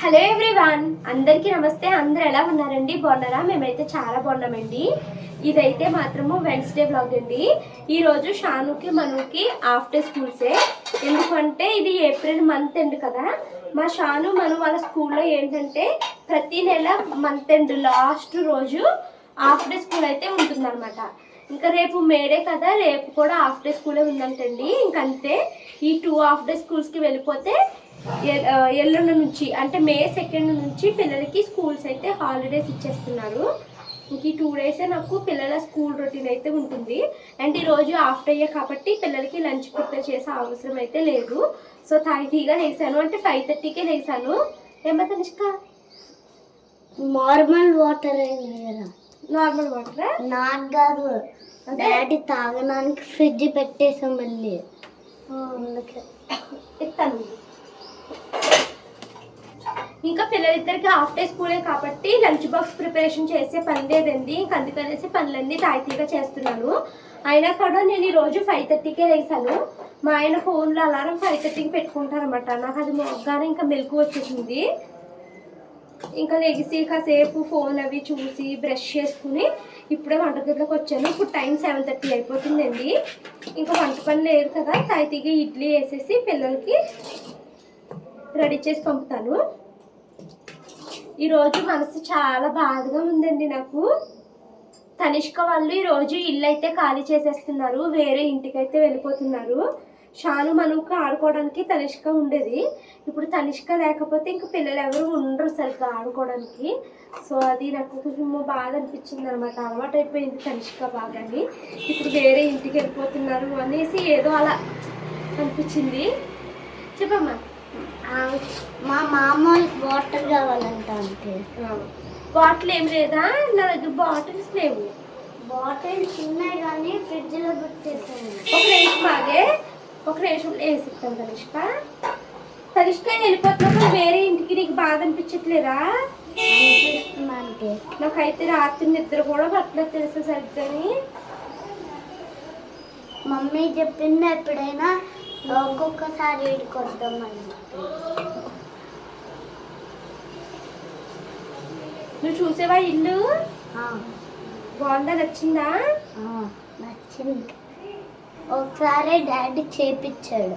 Hello everyone అందరికీ నమస్తే. అందరు ఎలా ఉన్నారండి? బాగున్నారా? మేమైతే చాలా బాగున్నామండి. ఇదైతే మాత్రము వెన్స్డే బ్లాగ్ అండి. ఈరోజు షానుకి మనుకి ఆఫ్టర్ స్కూల్సే ఎందుకంటే ఇది ఏప్రిల్ మంత్ ఎండ్ కదా. మా షాను మను వాళ్ళ స్కూల్లో ఏంటంటే ప్రతి నెల మంత్ ఎండ్ లాస్ట్ రోజు ఆఫ్టర్ స్కూల్ అయితే ఉంటుందన్నమాట. ఇంకా రేపు మేడే కదా. రేపు కూడా హాఫ్ డే స్కూలే ఉందంటండి. ఇంకంతే. ఈ టూ హాఫ్ డే స్కూల్స్కి వెళ్ళిపోతే ఎల్లుండి నుంచి అంటే మే సెకండ్ నుంచి పిల్లలకి స్కూల్స్ అయితే హాలిడేస్ ఇచ్చేస్తున్నారు. ఇంక ఈ టూ డేసే నాకు పిల్లల స్కూల్ రొటీన్ అయితే ఉంటుంది. అండ్ ఈరోజు హాఫ్ డే కాబట్టి పిల్లలకి లంచ్ ప్రిపేర్ చేసే అవసరం అయితే లేదు. సో థర్టీగా లేసాను అంటే ఫైవ్ థర్టీకే లేసాను ఏమో తనిష్క నార్మల్ వాటర్ నార్మల్ వాటరా నాట్ కాదు. డాడీ తాగడానికి ఫ్రిడ్జ్ పెట్టేసాం మళ్ళీ. ఇస్తాను. ఇంకా పిల్లలిద్దరికి హాఫ్ డే స్కూలే కాబట్టి లంచ్ బాక్స్ ప్రిపరేషన్ చేసే పని లేదండి. ఇంక అందుకనేసి పనులన్నీ తాయితీగా చేస్తున్నాను. అయినా కూడా నేను ఈరోజు ఫైవ్ థర్టీకే లేసాను. మా ఆయన ఫోన్లో అలారం ఫైవ్ థర్టీకి పెట్టుకుంటారనమాట నాకు అది మొగ్గానే ఇంకా మెలకు వచ్చేసింది. ఇంకా లెగిసి కాసేపు ఫోన్ అవి చూసి బ్రష్ చేసుకుని ఇప్పుడే వంటగదిలోకి వచ్చాను. ఇప్పుడు టైం సెవెన్ థర్టీ అయిపోతుందండి. ఇంకా వంట పని లేదు కదా తాయితీగా ఇడ్లీ వేసేసి పిల్లలకి రెడీ చేసి పంపుతాను. ఈరోజు మనసు చాలా బాధగా ఉందండి నాకు. తనిష్క వాళ్ళు ఈరోజు ఇల్లు అయితే ఖాళీ చేసేస్తున్నారు. వేరే ఇంటికైతే వెళ్ళిపోతున్నారు. షాను మనకు ఆడుకోవడానికి తనిష్క ఉండేది. ఇప్పుడు తనిష్క లేకపోతే ఇంక పిల్లలు ఎవరు ఉండరు సరిగ్గా ఆడుకోవడానికి. సో అది నాకు కొంచెం బాధ అనిపించింది అనమాట అలవాటు అయిపోయింది తనిష్క బాగాని. ఇప్పుడు వేరే ఇంటికి వెళ్ళిపోతున్నారు అనేసి ఏదో అలా అనిపించింది. చెప్పమ్మా. మా మామ వాటర్ కావాలంట అంటే బాటిల్ ఏం లేదా? నా దగ్గర బాటిల్స్ లేవు. బాటిల్స్ ఉన్నాయి కానీ ఫ్రిడ్జ్లో పెట్టేసాను. ఒక నిమిషం బాగే ఒక నిమిషం వేసిస్తాను తనిష్క? తనిష్క వెళ్ళిపోతున్నప్పుడు వేరే ఇంటికి నీకు బాధ అనిపించట్లేదా? నాకైతే రాత్రి నిద్ర కూడా పట్టలేదు తెలుసా సరిగ్గాని? మమ్మీ చెప్పింది ఎప్పుడైనా ఒక్కొక్కసారి నువ్వు చూసేవా ఇల్లు? బాగుందా? నచ్చిందా? నచ్చింది. ఒకసారి డాడీ చేపించాడు?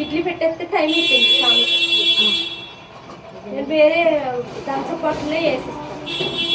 ఇడ్లీ పెట్టేస్తే టైం అయిపోయింది స్వామి నేను వేరే దంచ బాటిల్లో వేసిస్తాను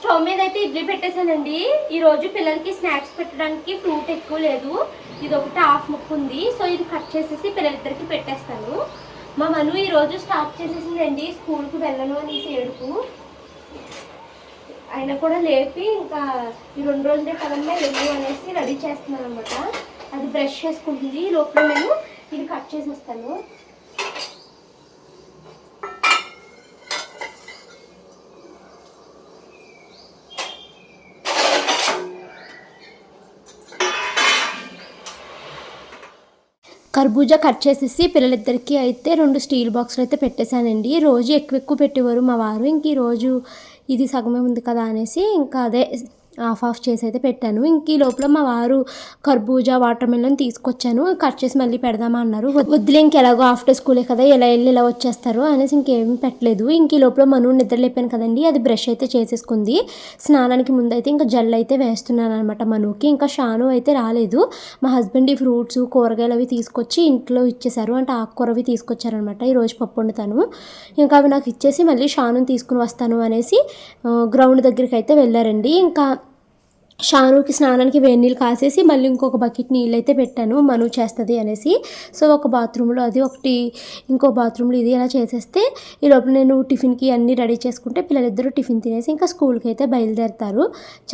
స్టవ్ మీద అయితే ఇడ్లీ పెట్టేశానండి. ఈరోజు పిల్లలకి స్నాక్స్ పెట్టడానికి ఫ్రూట్ ఎక్కువ లేదు. ఇది ఒకటి హాఫ్ ముక్క ఉంది. సో ఇది కట్ చేసేసి పిల్లలిద్దరికి పెట్టేస్తాను. మా మను ఈరోజు స్టార్ట్ చేసేసిందండి స్కూల్కి వెళ్ళను అనేసి ఏడుపు. ఆయన కూడా లేపి ఇంకా ఈ రెండు రోజులే కదమ్మా వెళ్ళు అనేసి రెడీ చేస్తున్నాను అనమాట అది బ్రష్ చేసుకుంటుంది. ఈ లోపల నేను ఇది కట్ చేసేస్తాను. కర్బూజా కట్ చేసేసి పిల్లలిద్దరికి అయితే రెండు స్టీల్ బాక్సులు అయితే పెట్టేశానండి. రోజు ఎక్కువ ఎక్కువ పెట్టేవారు మా వారు. ఇంక ఈ రోజు ఇది సగమే ఉంది కదా అనేసి ఇంకా అదే ఆఫ్ ఆఫ్ చేసి అయితే పెట్టాను. ఇంక ఈ లోపల మా వారు కర్బూజా వాటర్ మిలన్ తీసుకొచ్చాను. కట్ చేసి మళ్ళీ పెడదామా అన్నారు. వద్దులే ఇంకెలాగో ఆఫ్టర్ స్కూలే కదా ఇలా వెళ్ళి ఇలా వచ్చేస్తారు అనేసి ఇంకేం పెట్టలేదు. ఇంక ఈ లోపల మను నిద్రలేపాను కదండి అది బ్రష్ అయితే చేసేసుకుంది. స్నానానికి ముందు అయితే ఇంకా జల్ అయితే వేస్తున్నాను అనమాట మనుకి. ఇంకా షాను అయితే రాలేదు. మా హస్బెండ్ ఈ ఫ్రూట్స్ కూరగాయలు అవి తీసుకొచ్చి ఇంట్లో ఇచ్చేసారు అంటే ఆకుకూర అవి తీసుకొచ్చారనమాట ఈరోజు పప్పు వండుతాను. ఇంకా అవి నాకు ఇచ్చేసి మళ్ళీ షాను తీసుకుని వస్తాను అనేసి గ్రౌండ్ దగ్గరికి అయితే వెళ్ళారండి. ఇంకా షానుకి స్నానానికి వేడి నీళ్ళు కాసేసి మళ్ళీ ఇంకొక బకెట్ నీళ్ళు అయితే పెట్టాను. మను చేస్తుంది అనేసి. సో ఒక బాత్రూంలో అది ఒకటి ఇంకో బాత్రూంలో ఇది అలా చేసేస్తే ఈ లోపల నేను టిఫిన్కి అన్నీ రెడీ చేసుకుంటే పిల్లలిద్దరూ టిఫిన్ తినేసి ఇంకా స్కూల్కి అయితే బయలుదేరుతారు.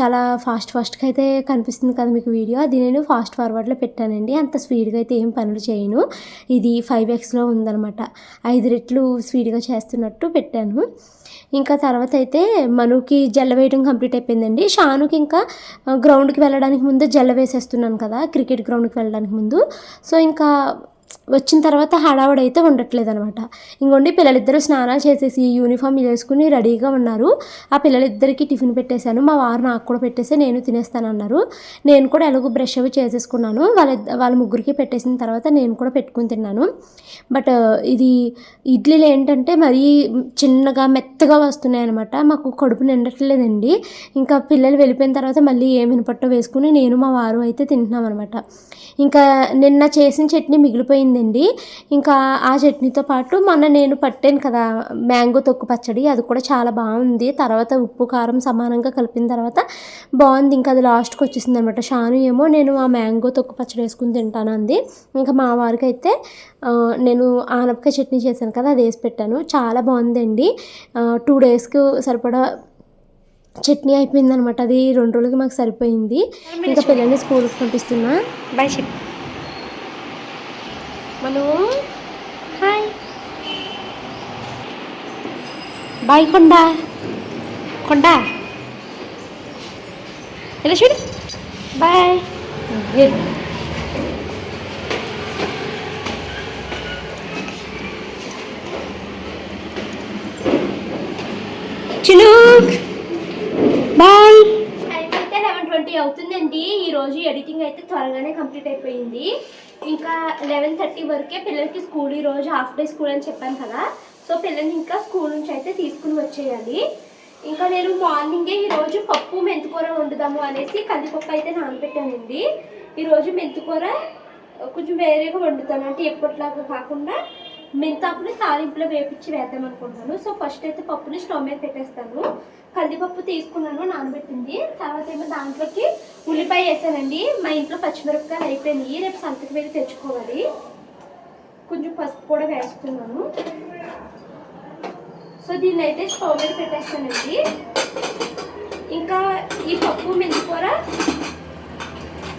చాలా ఫాస్ట్ ఫాస్ట్గా అయితే కనిపిస్తుంది కదా మీకు వీడియో. అది నేను ఫాస్ట్ ఫార్వర్డ్లో పెట్టానండి. అంత స్పీడ్గా అయితే ఏం పనులు చేయను. ఇది ఫైవ్ ఎక్స్లో ఉందనమాట ఐదు రెట్లు స్పీడ్గా చేస్తున్నట్టు పెట్టాను. ఇంకా తర్వాత అయితే మనుకి జల్ల వేయడం కంప్లీట్ అయిపోయిందండి. షానుకి ఇంకా గ్రౌండ్కి వెళ్ళడానికి ముందు జల్ల వేసేస్తున్నాను కదా క్రికెట్ గ్రౌండ్కి వెళ్ళడానికి ముందు. సో ఇంకా వచ్చిన తర్వాత హడావుడైతే అయితే ఉండట్లేదు అనమాట ఇంకోండి పిల్లలిద్దరూ స్నానాలు చేసేసి యూనిఫామ్ వేసుకుని రెడీగా ఉన్నారు. ఆ పిల్లలిద్దరికి టిఫిన్ పెట్టేశాను. మా వారు నాకు కూడా పెట్టేసి నేను తినేస్తాను అన్నారు నేను కూడా ఎలాగో బ్రష్ అవి చేసేసుకున్నాను. వాళ్ళ వాళ్ళ ముగ్గురికి పెట్టేసిన తర్వాత నేను కూడా పెట్టుకుని తిన్నాను. బట్ ఇది ఇడ్లీలు ఏంటంటే మరీ చిన్నగా మెత్తగా వస్తున్నాయి అనమాట మాకు కడుపు నిండట్లేదండి. ఇంకా పిల్లలు వెళ్ళిపోయిన తర్వాత మళ్ళీ ఏం మినపట్టో వేసుకుని నేను మా వారు అయితే తింటున్నాం అనమాట ఇంకా నిన్న చేసిన చట్నీ మిగిలిపోయింది. మిగిలిపోయిందండి ఇంకా ఆ చట్నీతో పాటు మొన్న నేను పట్టాను కదా మ్యాంగో తొక్కు పచ్చడి అది కూడా చాలా బాగుంది. తర్వాత ఉప్పు కారం సమానంగా కలిపిన తర్వాత బాగుంది. ఇంకా అది లాస్ట్కి వచ్చేసింది అనమాట షాను ఏమో నేను ఆ మ్యాంగో తొక్కు పచ్చడి వేసుకుని తింటాను అంది. ఇంకా మా వారికి అయితే నేను ఆనపకాయ చట్నీ చేశాను కదా అది వేసి పెట్టాను. చాలా బాగుందండి. టూ డేస్కి సరిపడా చట్నీ అయిపోయింది అనమాట అది రెండు రోజులకి మాకు సరిపోయింది. ఇంకా పిల్లల్ని స్కూల్కి పంపిస్తున్నా. బాయ్ చెప్పు మను హాయ్ బాయ్ కొండ కొండ ఇలా చూడు బాయ్ గుడ్ చినుక్ బాయ్ టైం అయితే లెవెన్ ట్వంటీ అవుతుందండి. ఈ రోజు ఎడిటింగ్ అయితే త్వరగానే కంప్లీట్ అయిపోయింది. ఇంకా లెవెన్ థర్టీ వరకే పిల్లలకి స్కూల్ ఈ రోజు హాఫ్ డే స్కూల్ అని చెప్పాను కదా. సో పిల్లల్ని ఇంకా స్కూల్ నుంచి అయితే తీసుకుని వచ్చేయాలి. ఇంకా నేను మార్నింగే ఈరోజు పప్పు మెంతికూర వండుదాము అనేసి కందిపప్పు అయితే నానబెట్టానండి. ఈరోజు మెంతికూర కొంచెం వేరేగా వండుతాను. అంటే ఎప్పటిలాగా కాకుండా మెంతాకుని తాలింపులో వేపించి వేద్దాం అనుకుంటున్నాను సో ఫస్ట్ అయితే పప్పుని స్టవ్ మీద పెట్టేస్తాను. కందిపప్పు తీసుకున్నాను నానబెట్టింది. తర్వాత ఏమో దాంట్లోకి ఉల్లిపాయ వేసానండి. మా ఇంట్లో పచ్చిమిరపకాయలు అయిపోయినాయి. రేపు సంతకి వెళ్ళి తెచ్చుకోవాలి. కొంచెం పసుపు కూడా వేస్తున్నాను. సో దీన్ని అయితే స్టవ్ మీద పెట్టేస్తానండి. ఇంకా ఈ పప్పు మెంతికూర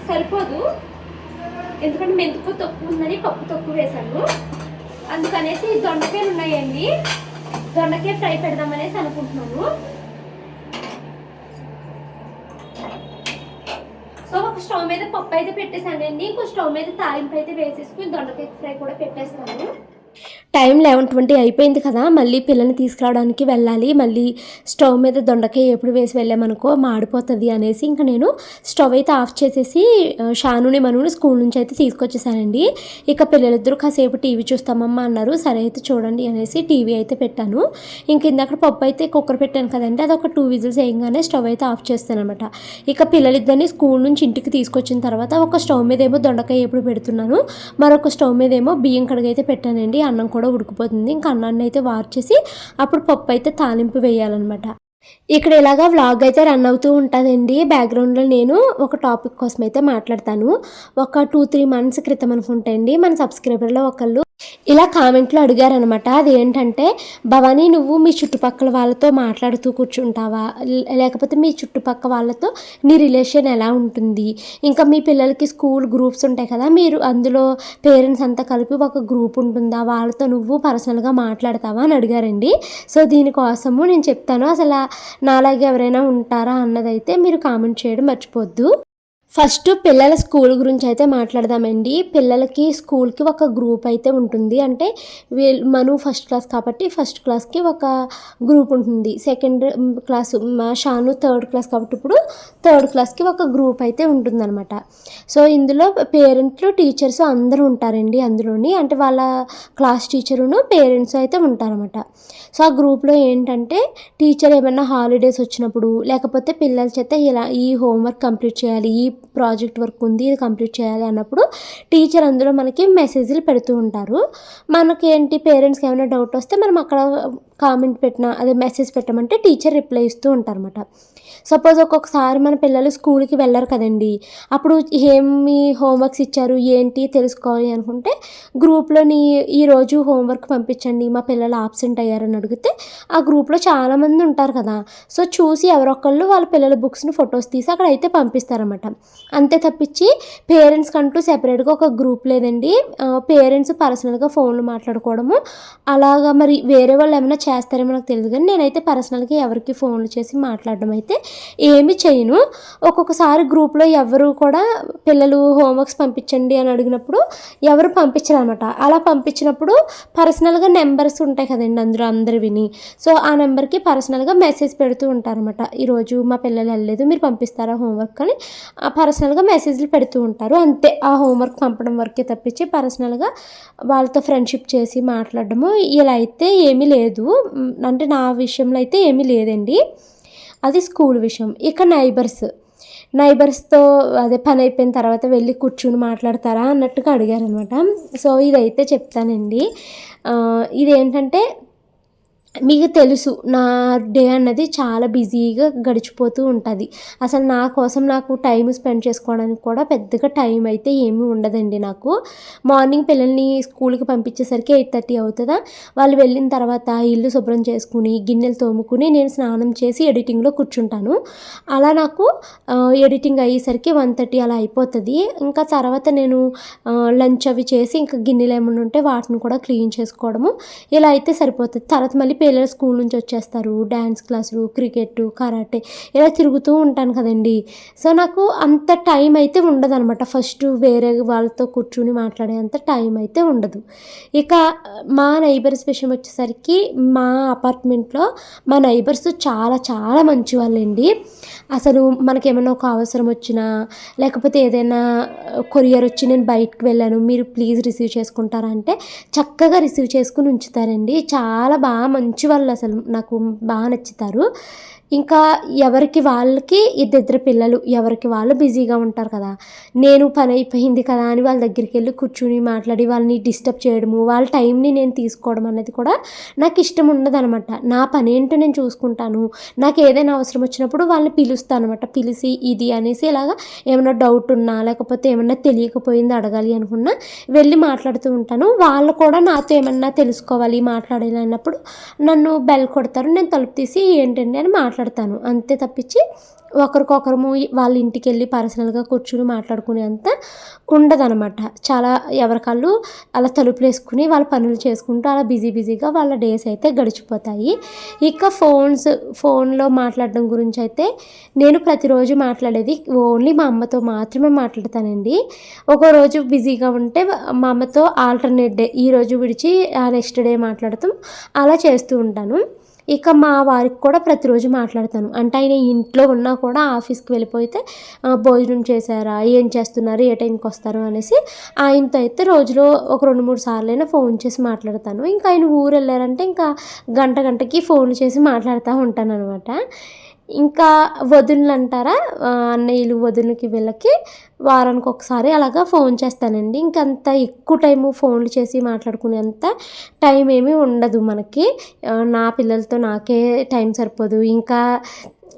సరిపోదు. ఎందుకంటే మెంతికూర తక్కువ ఉందని పప్పు తక్కువ వేశాను. అందుకనేసి దొండకాయలు ఉన్నాయండి. దొండకాయ ఫ్రై పెడదామనేసి అనుకుంటున్నాను సో ఒక స్టవ్ మీద పప్పు అయితే పెట్టేసానండి ఇంకో స్టవ్ మీద తాలింపు అయితే వేసేసుకుని దొండకాయ ఫ్రై కూడా పెట్టేస్తాను. టైం లెవెన్ ట్వంటీ అయిపోయింది కదా మళ్ళీ పిల్లని తీసుకురావడానికి వెళ్ళాలి. మళ్ళీ స్టవ్ మీద దొండకాయ ఎప్పుడు వేసి వెళ్ళామనుకో మాడిపోతుంది అనేసి ఇంకా నేను స్టవ్ అయితే ఆఫ్ చేసేసి షానుని మనుని స్కూల్ నుంచి అయితే తీసుకొచ్చేసానండి. ఇక పిల్లలిద్దరూ కాసేపు టీవీ చూస్తామమ్మా అన్నారు. సరే అయితే చూడండి అనేసి టీవీ అయితే పెట్టాను. ఇంక ఇందాక పప్పు అయితే కుక్కర్ పెట్టాను కదండి అది ఒక టూ విజిల్స్ వేయగానే స్టవ్ అయితే ఆఫ్ చేస్తాను అనమాట ఇక పిల్లలిద్దరిని స్కూల్ నుంచి ఇంటికి తీసుకొచ్చిన తర్వాత ఒక స్టవ్ మీద ఏమో దొండకాయ ఎప్పుడు పెడుతున్నాను మరొక స్టవ్ మీద ఏమో బియ్యం కడుగైతే పెట్టానండి అన్నం కూడా ఉడికిపోతుంది. ఇంకా అన్నాన్ని అయితే వార్చేసి అప్పుడు పప్పు అయితే తాలింపు వేయాలన్నమాట. ఇక్కడ ఇలాగా వ్లాగ్ అయితే రన్ అవుతూ ఉంటుందండి. బ్యాక్గ్రౌండ్లో నేను ఒక టాపిక్ కోసం అయితే మాట్లాడతాను. ఒక టూ త్రీ మంత్స్ క్రితం అనుకుంటా అండి. మన సబ్స్క్రైబర్లో ఒకళ్ళు ఇలా కామెంట్లో అడిగారనమాట అదేంటంటే భవానీ నువ్వు మీ చుట్టుపక్కల వాళ్ళతో మాట్లాడుతూ కూర్చుంటావా? లేకపోతే మీ చుట్టుపక్కల వాళ్ళతో నీ రిలేషన్ ఎలా ఉంటుంది? ఇంకా మీ పిల్లలకి స్కూల్ గ్రూప్స్ ఉంటాయి కదా మీరు అందులో పేరెంట్స్ అంతా కలిపి ఒక గ్రూప్ ఉంటుందా? వాళ్ళతో నువ్వు పర్సనల్గా మాట్లాడతావా? అని అడిగారండి. సో దీనికోసము నేను చెప్తాను. అసలు నాలాగే ఎవరైనా ఉంటారా అన్నదైతే మీరు కామెంట్ చేయడం మర్చిపోద్దు. ఫస్ట్ పిల్లల స్కూల్ గురించి అయితే మాట్లాడదామండి. పిల్లలకి స్కూల్కి ఒక గ్రూప్ అయితే ఉంటుంది. అంటే వీళ్ళు మను ఫస్ట్ క్లాస్ కాబట్టి ఫస్ట్ క్లాస్కి ఒక గ్రూప్ ఉంటుంది. సెకండ్ క్లాస్ మా షాను థర్డ్ క్లాస్ కాబట్టి ఇప్పుడు థర్డ్ క్లాస్కి ఒక గ్రూప్ అయితే ఉంటుందన్నమాట. సో ఇందులో పేరెంట్లు టీచర్స్ అందరూ ఉంటారండి అందులోని. అంటే వాళ్ళ క్లాస్ టీచరును పేరెంట్స్ అయితే ఉంటారన్నమాట. సో ఆ గ్రూప్లో ఏంటంటే టీచర్ ఏమైనా హాలిడేస్ వచ్చినప్పుడు లేకపోతే పిల్లల చేత ఇలా ఈ హోంవర్క్ కంప్లీట్ చేయాలి ఈ ప్రాజెక్ట్ వర్క్ ఉంది ఇది కంప్లీట్ చేయాలి అన్నప్పుడు టీచర్ అందులో మనకి మెసేజ్లు పెడుతూ ఉంటారు. మనకి ఏంటి పేరెంట్స్కి ఏమైనా డౌట్ వస్తే మనం అక్కడ కామెంట్ పెట్టిన అదే మెసేజ్ పెట్టమంటే టీచర్ రిప్లై ఇస్తూ ఉంటారన్నమాట. సపోజ్ ఒక్కొక్కసారి మన పిల్లలు స్కూల్కి వెళ్ళరు కదండి. అప్పుడు ఏమి హోంవర్క్స్ ఇచ్చారు ఏంటి తెలుసుకోవాలి అనుకుంటే గ్రూప్లోని ఈరోజు హోంవర్క్ పంపించండి మా పిల్లలు ఆబ్సెంట్ అయ్యారని అడిగితే ఆ గ్రూప్లో చాలామంది ఉంటారు కదా. సో చూసి ఎవరొకళ్ళు వాళ్ళ పిల్లల బుక్స్ని ఫొటోస్ తీసి అక్కడ అయితే పంపిస్తారన్నమాట. అంతే తప్పించి పేరెంట్స్ కంటూ సెపరేట్గా ఒక గ్రూప్ లేదండి. పేరెంట్స్ పర్సనల్గా ఫోన్లు మాట్లాడుకోవడము. అలాగా మరి వేరే వాళ్ళు ఏమైనా చేస్తారేమో నాకు తెలియదు కానీ నేనైతే పర్సనల్గా ఎవరికి ఫోన్లు చేసి మాట్లాడడం అయితే ఏమి చేయను. ఒక్కొక్కసారి గ్రూప్లో ఎవరు కూడా పిల్లలు హోంవర్క్స్ పంపించండి అని అడిగినప్పుడు ఎవరు పంపించరు అనమాట అలా పంపించినప్పుడు పర్సనల్గా నెంబర్స్ ఉంటాయి కదండి అందులో అందరు విని. సో ఆ నెంబర్కి పర్సనల్గా మెసేజ్ పెడుతూ ఉంటారనమాట. ఈరోజు మా పిల్లలు వెళ్ళలేదు మీరు పంపిస్తారా హోంవర్క్? అని. ఆ పర్సనల్గా మెసేజ్లు పెడుతూ ఉంటారు. అంతే. ఆ హోంవర్క్ పంపడం వరకే తప్పించి పర్సనల్గా వాళ్ళతో ఫ్రెండ్షిప్ చేసి మాట్లాడడము ఇలా అయితే ఏమీ లేదు. అంటే నా విషయంలో అయితే ఏమీ లేదండి. అది స్కూల్ విషయం. ఇక నైబర్స్. నైబర్స్తో అదే పని అయిపోయిన తర్వాత వెళ్ళి కూర్చుని మాట్లాడతారా అన్నట్టుగా అడిగారనమాట. సో ఇదైతే చెప్తానండి. ఇదేంటంటే మీకు తెలుసు నా డే అన్నది చాలా బిజీగా గడిచిపోతూ ఉంటుంది. అసలు నా కోసం నాకు టైం స్పెండ్ చేసుకోవడానికి కూడా పెద్దగా టైం అయితే ఏమీ ఉండదండి నాకు. మార్నింగ్ పిల్లల్ని స్కూల్కి పంపించేసరికి ఎయిట్ థర్టీ అవుతుందా? వాళ్ళు వెళ్ళిన తర్వాత ఇల్లు శుభ్రం చేసుకుని గిన్నెలు తోముకుని నేను స్నానం చేసి ఎడిటింగ్లో కూర్చుంటాను. అలా నాకు ఎడిటింగ్ అయ్యేసరికి వన్ థర్టీ అలా అయిపోతుంది. ఇంకా తర్వాత నేను లంచ్ అవి చేసి ఇంకా గిన్నెలు ఏమైనా ఉంటే వాటిని కూడా క్లీన్ చేసుకోవడము. ఇలా అయితే సరిపోతుంది. తర్వాత మళ్ళీ పిల్లలు స్కూల్ నుంచి వచ్చేస్తారు. డ్యాన్స్ క్లాసులు క్రికెట్ కరాటే ఇలా తిరుగుతూ ఉంటాను కదండి. సో నాకు అంత టైం అయితే ఉండదు అనమాట ఫస్ట్ వేరే వాళ్ళతో కూర్చుని మాట్లాడే అంత టైం అయితే ఉండదు. ఇక మా నైబర్స్ విషయం వచ్చేసరికి మా అపార్ట్మెంట్లో మా నైబర్స్ చాలా చాలా మంచి వాళ్ళండి అసలు మనకేమైనా ఒక అవసరం వచ్చినా లేకపోతే ఏదైనా కొరియర్ వచ్చి నేను బయటకు వెళ్ళాను మీరు ప్లీజ్ రిసీవ్ చేసుకుంటారా అంటే చక్కగా రిసీవ్ చేసుకుని ఉంచుతారండి. చాలా బాగా మంచి వాళ్ళు అసలు నాకు బాగా నచ్చుతారు. ఇంకా ఎవరికి వాళ్ళకి ఇద్దరిద్దరు పిల్లలు ఎవరికి వాళ్ళు బిజీగా ఉంటారు కదా. నేను పని అయిపోయింది కదా అని వాళ్ళ దగ్గరికి వెళ్ళి కూర్చుని మాట్లాడి వాళ్ళని డిస్టర్బ్ చేయడము వాళ్ళ టైంని నేను తీసుకోవడం అనేది కూడా నాకు ఇష్టం ఉండదు అనమాట నా పని ఏంటో నేను చూసుకుంటాను. నాకు ఏదైనా అవసరం వచ్చినప్పుడు వాళ్ళని పిలుస్తాను అనమాట పిలిచి ఇది అనేసి ఇలాగా ఏమైనా డౌట్ ఉన్నా లేకపోతే ఏమన్నా తెలియకపోయింది అడగాలి అనుకున్నా వెళ్ళి మాట్లాడుతూ ఉంటాను. వాళ్ళు కూడా నాతో ఏమన్నా తెలుసుకోవాలి మాట్లాడాలి అన్నప్పుడు నన్ను బెల్ కొడతారు. నేను తలుపు తీసి ఏంటండి అని మాట్లాడతాను మాట్లాడతాను. అంతే తప్పించి ఒకరికొకరము వాళ్ళ ఇంటికి వెళ్ళి పర్సనల్గా కూర్చుని మాట్లాడుకునే అంత ఉండదనమాట. చాలా ఎవరికాళ్ళు అలా తలుపులు వేసుకుని వాళ్ళ పనులు చేసుకుంటూ అలా బిజీ బిజీగా వాళ్ళ డేస్ అయితే గడిచిపోతాయి. ఇక ఫోన్స్ ఫోన్లో మాట్లాడడం గురించి అయితే నేను ప్రతిరోజు మాట్లాడేది ఓన్లీ మా అమ్మతో మాత్రమే మాట్లాడతానండి. ఒక రోజు బిజీగా ఉంటే మా అమ్మతో ఆల్టర్నేట్ డే ఈ రోజు విడిచి నెక్స్ట్ డే మాట్లాడతాం అలా చేస్తూ ఉంటాను. ఇక మా వారికి కూడా ప్రతిరోజు మాట్లాడతాను. అంటే ఆయన ఇంట్లో ఉన్నా కూడా ఆఫీస్కి వెళ్ళిపోతే భోజనం చేశారా? ఏం చేస్తున్నారు? ఏ టైంకి వస్తారు? అనేసి ఆయనతో అయితే రోజులో ఒక రెండు మూడు సార్లు అయినా ఫోన్ చేసి మాట్లాడతాను. ఇంకా ఆయన ఊరు వెళ్ళారంటే ఇంకా గంట గంటకి ఫోన్ చేసి మాట్లాడుతూ ఉంటాను అనమాట ఇంకా వదినలు అంటారా అన్నయ్యలు వదినకి వీళ్ళకి వారానికి ఒకసారి అలాగా ఫోన్ చేస్తానండి. ఇంకంత ఎక్కువ టైము ఫోన్లు చేసి మాట్లాడుకునేంత టైం ఏమీ ఉండదు మనకి. నా పిల్లలతో నాకే టైం సరిపోదు. ఇంకా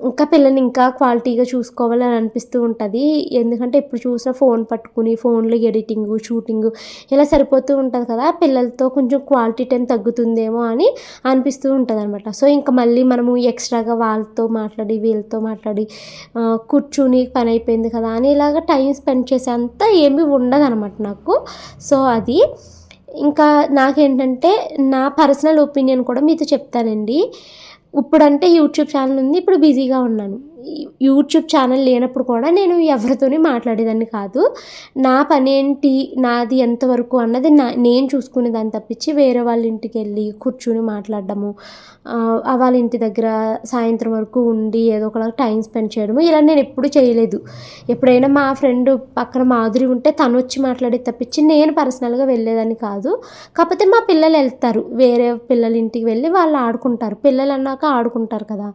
ఇంకా పిల్లల్ని ఇంకా క్వాలిటీగా చూసుకోవాలని అనిపిస్తూ ఉంటుంది. ఎందుకంటే ఎప్పుడు చూసినా ఫోన్ పట్టుకుని ఫోన్లో ఎడిటింగ్ షూటింగ్ ఇలా సరిపోతూ ఉంటుంది కదా. పిల్లలతో కొంచెం క్వాలిటీ టైం తగ్గుతుందేమో అని అనిపిస్తూ ఉంటుంది అనమాట సో ఇంకా మళ్ళీ మనము ఎక్స్ట్రాగా వాళ్ళతో మాట్లాడి వీళ్ళతో మాట్లాడి కూర్చుని పని అయిపోయింది కదా అని ఇలాగ టైం స్పెండ్ చేసేంత ఏమీ ఉండదు అనమాట నాకు. సో అది ఇంకా నాకేంటంటే నా పర్సనల్ ఒపీనియన్ కూడా మీతో చెప్తానండి. ఇప్పుడంటే యూట్యూబ్ ఛానల్ ఉంది ఇప్పుడు బిజీగా ఉన్నాను. యూట్యూబ్ ఛానల్ లేనప్పుడు కూడా నేను ఎవరితోని మాట్లాడేదాన్ని కాదు. నా పని ఏంటి నాది ఎంతవరకు అన్నది నా నేను చూసుకునే దాన్ని తప్పించి వేరే వాళ్ళ ఇంటికి వెళ్ళి కూర్చుని మాట్లాడడము వాళ్ళ ఇంటి దగ్గర సాయంత్రం వరకు ఉండి ఏదో ఒకలా టైం స్పెండ్ చేయడము ఇలా నేను ఎప్పుడు చేయలేదు. ఎప్పుడైనా మా ఫ్రెండ్ పక్కన మాధురి ఉంటే తను వచ్చి మాట్లాడేది తప్పించి నేను పర్సనల్గా వెళ్ళేదాన్ని కాదు. కాకపోతే మా పిల్లలు వెళ్తారు వేరే పిల్లల ఇంటికి వెళ్ళి వాళ్ళు ఆడుకుంటారు. పిల్లలు అన్నాక ఆడుకుంటారు కదా.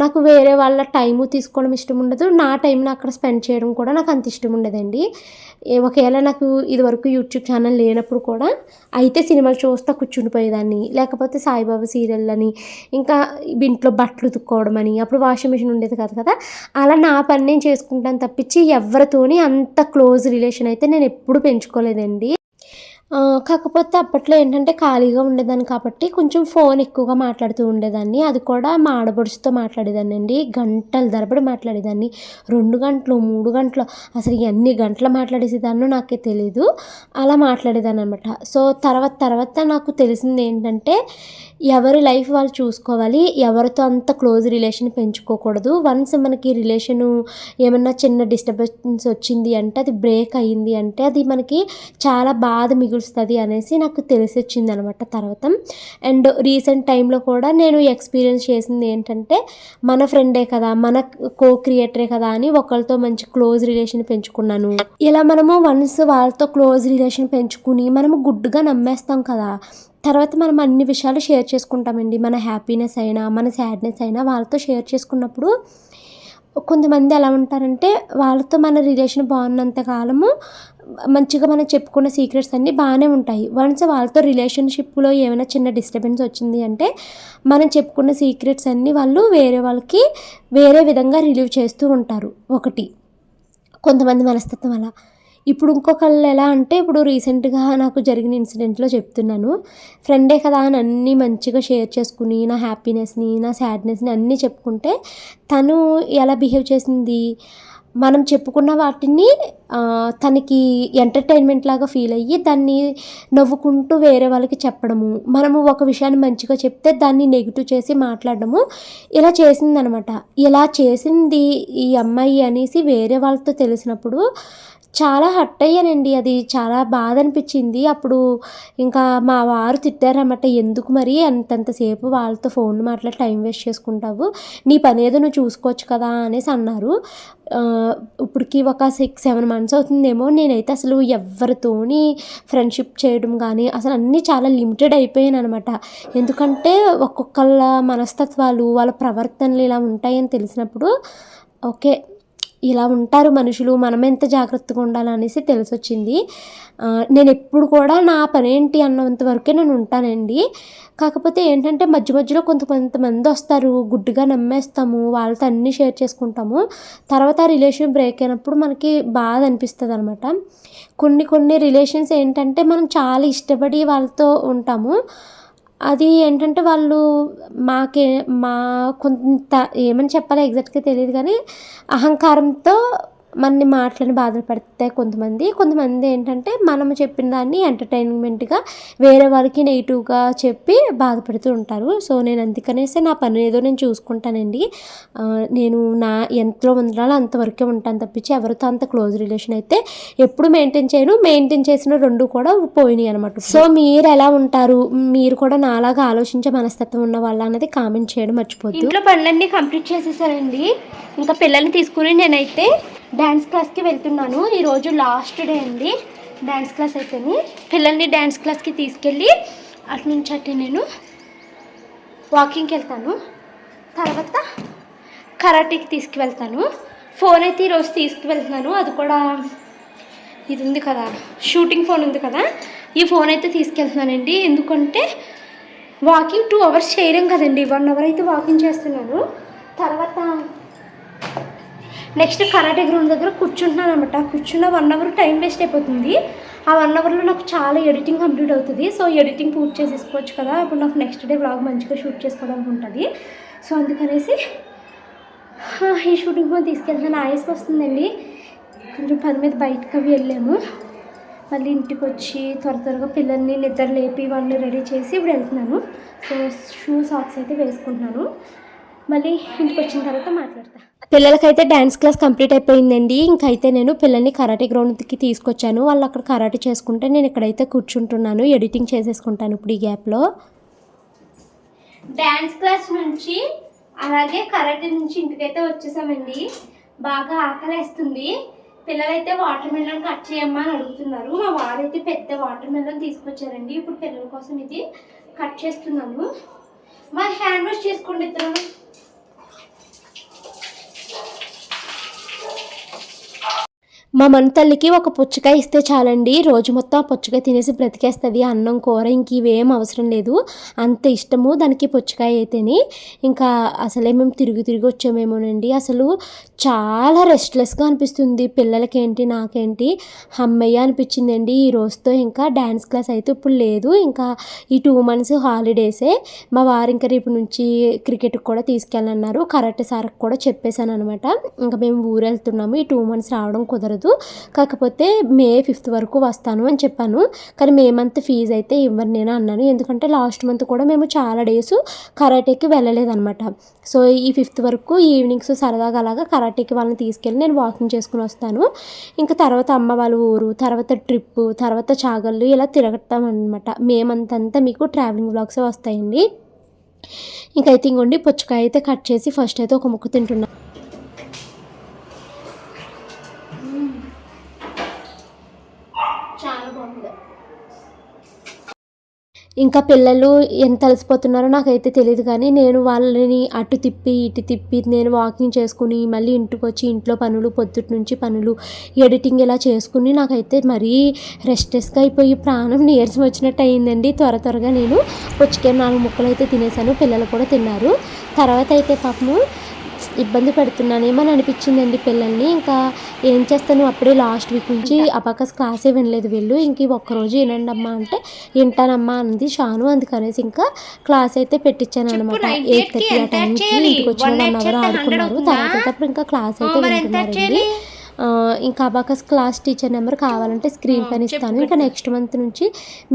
నాకు వేరే వాళ్ళ టైము తీసుకోవడం ఇష్టం ఉండదు నా టైంని అక్కడ స్పెండ్ చేయడం కూడా నాకు అంత ఇష్టం ఉండదండి ఒకవేళ నాకు ఇదివరకు యూట్యూబ్ ఛానల్ లేనప్పుడు కూడా అయితే సినిమాలు చూస్తా కూర్చుండిపోయేదాన్ని. లేకపోతే సాయిబాబా సీరియల్ అని ఇంకా ఇంట్లో బట్టలు ఉతుక్కోవడం అని అప్పుడు వాషింగ్ మిషన్ ఉండేది కాదు కదా. అలా నా పని నేను చేసుకుంటాను తప్పించి ఎవరితోని అంత క్లోజ్ రిలేషన్ అయితే నేను ఎప్పుడు పెంచుకోలేదండి. కాకపోతే అప్పట్లో ఏంటంటే ఖాళీగా ఉండేదాన్ని కాబట్టి కొంచెం ఫోన్ ఎక్కువగా మాట్లాడుతూ ఉండేదాన్ని. అది కూడా మా ఆడపడుచుతో మాట్లాడేదాన్ని అండి. గంటల ధరబడి మాట్లాడేదాన్ని. రెండు గంటలు మూడు గంటలు అసలు ఎన్ని గంటలు మాట్లాడేసేదాన్నో నాకే తెలీదు. అలా మాట్లాడేదాన్ని అనమాట సో తర్వాత తర్వాత నాకు తెలిసింది ఏంటంటే ఎవరి లైఫ్ వాళ్ళు చూసుకోవాలి. ఎవరితో అంత క్లోజ్ రిలేషన్ పెంచుకోకూడదు. వన్స్ మనకి రిలేషను ఏమన్నా చిన్న డిస్టర్బెన్స్ వచ్చింది అంటే అది బ్రేక్ అయ్యింది అంటే అది మనకి చాలా బాధ మిగులు మిగులుస్తుంది అనేసి నాకు తెలిసి వచ్చింది అనమాట తర్వాత. అండ్ రీసెంట్ టైంలో కూడా నేను ఎక్స్పీరియన్స్ చేసింది ఏంటంటే మన ఫ్రెండే కదా మన కో క్రియేటరే కదా అని ఒకరితో మంచి క్లోజ్ రిలేషన్ పెంచుకున్నాను. ఇలా మనము వన్స్ వాళ్ళతో క్లోజ్ రిలేషన్ పెంచుకుని మనము గుడ్డుగా నమ్మేస్తాం కదా తర్వాత మనం అన్ని విషయాలు షేర్ చేసుకుంటామండి. మన హ్యాపీనెస్ అయినా మన సాడ్నెస్ అయినా వాళ్ళతో షేర్ చేసుకున్నప్పుడు కొంతమంది ఎలా ఉంటారంటే వాళ్ళతో మన రిలేషన్ బాగున్నంత కాలము మంచిగా మనం చెప్పుకున్న సీక్రెట్స్ అన్నీ బాగానే ఉంటాయి. వన్స్ వాళ్ళతో రిలేషన్షిప్లో ఏమైనా చిన్న డిస్టర్బెన్స్ వచ్చింది అంటే మనం చెప్పుకున్న సీక్రెట్స్ అన్నీ వాళ్ళు వేరే వాళ్ళకి వేరే విధంగా రిలీవ్ చేస్తూ ఉంటారు. ఒకటి కొంతమంది మనస్తత్వం అలా. ఇప్పుడు ఇంకొకళ్ళు ఎలా అంటే ఇప్పుడు రీసెంట్గా నాకు జరిగిన ఇన్సిడెంట్లో చెప్తున్నాను. ఫ్రెండే కదా అని అన్నీ మంచిగా షేర్ చేసుకుని నా హ్యాపీనెస్ని నా సాడ్నెస్ని అన్నీ చెప్పుకుంటే తను ఎలా బిహేవ్ చేసింది? మనం చెప్పుకున్న వాటిని తనకి ఎంటర్టైన్మెంట్ లాగా ఫీల్ అయ్యి దాన్ని నవ్వుకుంటూ వేరే వాళ్ళకి చెప్పడము మనము ఒక విషయాన్ని మంచిగా చెప్తే దాన్ని నెగిటివ్ చేసి మాట్లాడడము ఇలా చేసిందనమాట. ఇలా చేసింది ఈ అమ్మాయి అనేసి వేరే వాళ్ళతో తెలిసినప్పుడు చాలా హట్ అయ్యానండి. అది చాలా బాధ అనిపించింది అప్పుడు ఇంకా మా వారు తిట్టారన్నమాట ఎందుకు మరి అంతంతసేపు వాళ్ళతో ఫోన్ మాట్లాడి టైం వేస్ట్ చేసుకుంటావు? నీ పని ఏదో నువ్వు చూసుకోవచ్చు కదా? అనేసి అన్నారు. ఇప్పటికి ఒక సిక్స్ సెవెన్ మంత్స్ అవుతుందేమో. నేనైతే అసలు ఎవరితోని ఫ్రెండ్షిప్ చేయడం కానీ అసలు అన్నీ చాలా లిమిటెడ్ అయిపోయాను అనమాట ఎందుకంటే ఒక్కొక్కళ్ళ మనస్తత్వాలు వాళ్ళ ప్రవర్తనలు ఇలా ఉంటాయని తెలిసినప్పుడు ఓకే. ఇలా ఉంటారు మనుషులు మనం ఎంత జాగ్రత్తగా ఉండాలనేసి తెలిసొచ్చింది. నేను ఎప్పుడు కూడా నా పని అన్నంత వరకే నేను ఉంటానండి. కాకపోతే ఏంటంటే మధ్య మధ్యలో కొంత కొంతమంది వస్తారు గుడ్డుగా నమ్మేస్తాము వాళ్ళతో అన్నీ షేర్ చేసుకుంటాము. తర్వాత ఆ రిలేషన్ బ్రేక్ అయినప్పుడు మనకి బాధ అనిపిస్తుంది అనమాట కొన్ని కొన్ని రిలేషన్స్ ఏంటంటే మనం చాలా ఇష్టపడి వాళ్ళతో ఉంటాము. అది ఏంటంటే వాళ్ళు మాకే మా కొంత ఏమని చెప్పాలో ఎగ్జాక్ట్గా తెలియదు కానీ అహంకారంతో మన మాటలని బాధలు పెడతాయి కొంతమంది. కొంతమంది ఏంటంటే మనం చెప్పిన దాన్ని ఎంటర్టైన్మెంట్గా వేరే వాళ్ళకి నెగిటివ్గా చెప్పి బాధపడుతూ ఉంటారు. సో నేను అందుకనేసి నా పని ఏదో నేను చూసుకుంటానండి. నేను నా ఎంతలో ఉండాలో అంతవరకే ఉంటాను తప్పించి ఎవరితో అంత క్లోజ్ రిలేషన్ అయితే ఎప్పుడు మెయింటైన్ చేయను. మెయింటైన్ చేసిన రెండు కూడా పోయినాయి అనమాట సో మీరు ఎలా ఉంటారు? మీరు కూడా నాలాగా ఆలోచించే మనస్తత్వం ఉన్న వాళ్ళ అనేది కామెంట్ చేయడం మర్చిపోతుంది ఇంట్లో పనులన్నీ కంప్లీట్ చేసేసానండి ఇంకా పిల్లల్ని తీసుకుని నేనైతే డ్యాన్స్ క్లాస్కి వెళ్తున్నాను. ఈరోజు లాస్ట్ డే అండి. డ్యాన్స్ క్లాస్ అయితేని పిల్లల్ని డ్యాన్స్ క్లాస్కి తీసుకెళ్ళి అటు నుంచి అటు నేను వాకింగ్కి వెళ్తాను. తర్వాత కరాటీకి తీసుకువెళ్తాను. ఫోన్ అయితే ఈరోజు తీసుకువెళ్తున్నాను. అది కూడా ఇది ఉంది కదా షూటింగ్ ఫోన్ ఉంది కదా ఈ ఫోన్ అయితే తీసుకెళ్తున్నానండి. ఎందుకంటే వాకింగ్ టూ అవర్స్ చేయలేం కదండి. వన్ అవర్ అయితే వాకింగ్ చేస్తున్నాను. తర్వాత నెక్స్ట్ కరాటే గ్రౌండ్ దగ్గర కూర్చుంటున్నాను అనమాట కూర్చున్న వన్ అవర్ టైం వేస్ట్ అయిపోతుంది. ఆ వన్ అవర్లో నాకు చాలా ఎడిటింగ్ కంప్లీట్ అవుతుంది. సో ఎడిటింగ్ పూర్తి చేసేసుకోవచ్చు కదా. అప్పుడు నాకు నెక్స్ట్ డే బ్లాగ్ మంచిగా షూట్ చేసుకోవడానికి ఉంటుంది సో అందుకనేసి ఈ షూటింగ్ ఫోన్ తీసుకెళ్తాను ఆయాసం వస్తుందండి కొంచెం పని మీద బయటకు అవి వెళ్ళాము. మళ్ళీ ఇంటికి వచ్చి త్వర త్వరగా పిల్లల్ని నిద్ర లేపి వాళ్ళని రెడీ చేసి ఇప్పుడు వెళ్తున్నాను. సో షూ సాక్స్ అయితే వేసుకుంటున్నాను. మళ్ళీ ఇంటికి వచ్చిన తర్వాత మాట్లాడతా. పిల్లలకైతే డ్యాన్స్ క్లాస్ కంప్లీట్ అయిపోయిందండి. ఇంకైతే నేను పిల్లల్ని కరాటే గ్రౌండ్కి తీసుకొచ్చాను. వాళ్ళు అక్కడ కరాటే చేసుకుంటే నేను ఇక్కడైతే కూర్చుంటున్నాను. ఎడిటింగ్ చేసేసుకుంటాను ఇప్పుడు ఈ గ్యాప్లో. డ్యాన్స్ క్లాస్ నుంచి అలాగే కరాటే నుంచి ఇంటికైతే వచ్చేసామండి. బాగా ఆకలేస్తుంది. పిల్లలైతే వాటర్ మెలన్ కట్ చేయమ్మా అని అడుగుతున్నారు. మా వారైతే పెద్ద వాటర్ మెలన్ తీసుకొచ్చారండి. ఇప్పుడు పిల్లల కోసం ఇది కట్ చేస్తున్నాను. మా హ్యాండ్ వాష్ చేసుకోండి ఇద్దరు. మా మన తల్లికి ఒక పుచ్చకాయ ఇస్తే చాలండి. రోజు మొత్తం ఆ పుచ్చకాయ తినేసి బ్రతికేస్తుంది. అన్నం కూర ఇంక ఇవేం అవసరం లేదు. అంత ఇష్టము దానికి పుచ్చకాయ అయితేని. ఇంకా అసలే మేము తిరిగి తిరిగి వచ్చామేమోనండి. అసలు చాలా రెస్ట్లెస్గా అనిపిస్తుంది. పిల్లలకేంటి నాకేంటి అమ్మయ్య అనిపించిందండి. ఈ రోజుతో ఇంకా డ్యాన్స్ క్లాస్ అయితే ఇప్పుడు లేదు. ఇంకా ఈ టూ మంత్స్ హాలిడేసే. మా వారు ఇంకా రేపు నుంచి క్రికెట్కి కూడా తీసుకెళ్ళన్నారు కరెక్ట్ సార్కి కూడా చెప్పేశాను అనమాట ఇంకా మేము ఊరు వెళ్తున్నాము. ఈ టూ మంత్స్ రావడం కుదరదు. కాకపోతే మే ఫిఫ్త్ వరకు వస్తాను అని చెప్పాను. కానీ మే మంత్ ఫీజు అయితే ఇవ్వను నేను అన్నాను. ఎందుకంటే లాస్ట్ మంత్ కూడా మేము చాలా డేస్ కరాటేకి వెళ్ళలేదన్నమాట. సో ఈ ఫిఫ్త్ వరకు ఈవినింగ్స్ సరదాగా అలాగా కరాటేకి వాళ్ళని తీసుకెళ్ళి నేను వాకింగ్ చేసుకుని వస్తాను. ఇంకా తర్వాత అమ్మ వాళ్ళ ఊరు తర్వాత ట్రిప్ తర్వాత చాగళ్ళు ఇలా తిరగటం అనమాట మేమంతంతా మీకు ట్రావెలింగ్ బ్లాగ్సే వస్తాయండి. ఇంకైతే ఇంకోండి పుచ్చకాయ అయితే కట్ చేసి ఫస్ట్ అయితే ఒక ముక్క తింటున్నాను ఇంకా పిల్లలు ఎంత అలసిపోతున్నారో నాకైతే తెలియదు కానీ నేను వాళ్ళని అటు తిప్పి ఇటు తిప్పి నేను వాకింగ్ చేసుకుని మళ్ళీ ఇంటికి వచ్చి ఇంట్లో పనులు పొద్దుటి నుంచి పనులు ఎడిటింగ్ ఇలా చేసుకుని నాకైతే మరీ రెస్ట్లెస్గా అయిపోయి ప్రాణం నీరసం వచ్చినట్టు అయిందండి. త్వర త్వరగా నేను పుచ్చికే నాలుగు ముక్కలు అయితే తినేసాను. పిల్లలు కూడా తిన్నారు. తర్వాత అయితే పాపము ఇబ్బంది పెడుతున్నానేమో అని అనిపించిందండి పిల్లల్ని? ఇంకా ఏం చేస్తాను? అప్పుడే లాస్ట్ వీక్ నుంచి అబాకస్ క్లాసే వినలేదు వీళ్ళు. ఇంక ఒక్కరోజు వినండి అమ్మా అంటే వింటానమ్మా అంది షాను. అందుకనేసి ఇంకా క్లాస్ అయితే పెట్టించాను అనమాట ఎయిట్ థర్టీ ఆ 98 టైంకి. ఇంటికి వచ్చిన వన్ అవర్ ఆడుకున్నారు. 100 తర్వాత ఇంకా క్లాస్ అయితే వింటున్నారండి. ఇంకా అబాకస్ క్లాస్ టీచర్ నెంబర్ కావాలంటే స్క్రీన్ పైన ఇస్తాను. ఇంకా నెక్స్ట్ మంత్ నుంచి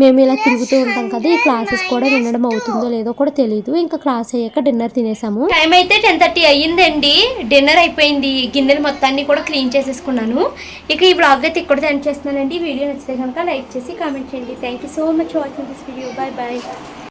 మేము ఇలా తిరుగుతూ ఉంటాం కదా ఈ క్లాసెస్ కూడా వినడం అవుతుందో లేదో కూడా తెలియదు ఇంకా క్లాస్ అయ్యాక డిన్నర్ తినేసాము. టైం అయితే టెన్ థర్టీ అయ్యిందండి. డిన్నర్ అయిపోయింది. గిన్నెలు మొత్తాన్ని కూడా క్లీన్ చేసేసుకున్నాను. ఇక ఈ బ్లాగ్ అయితే ఇక్కడ ఎండ్ చేస్తున్నానండి. వీడియో నచ్చితే కనుక లైక్ చేసి కామెంట్ చేయండి. Thank you so much watching this video bye bye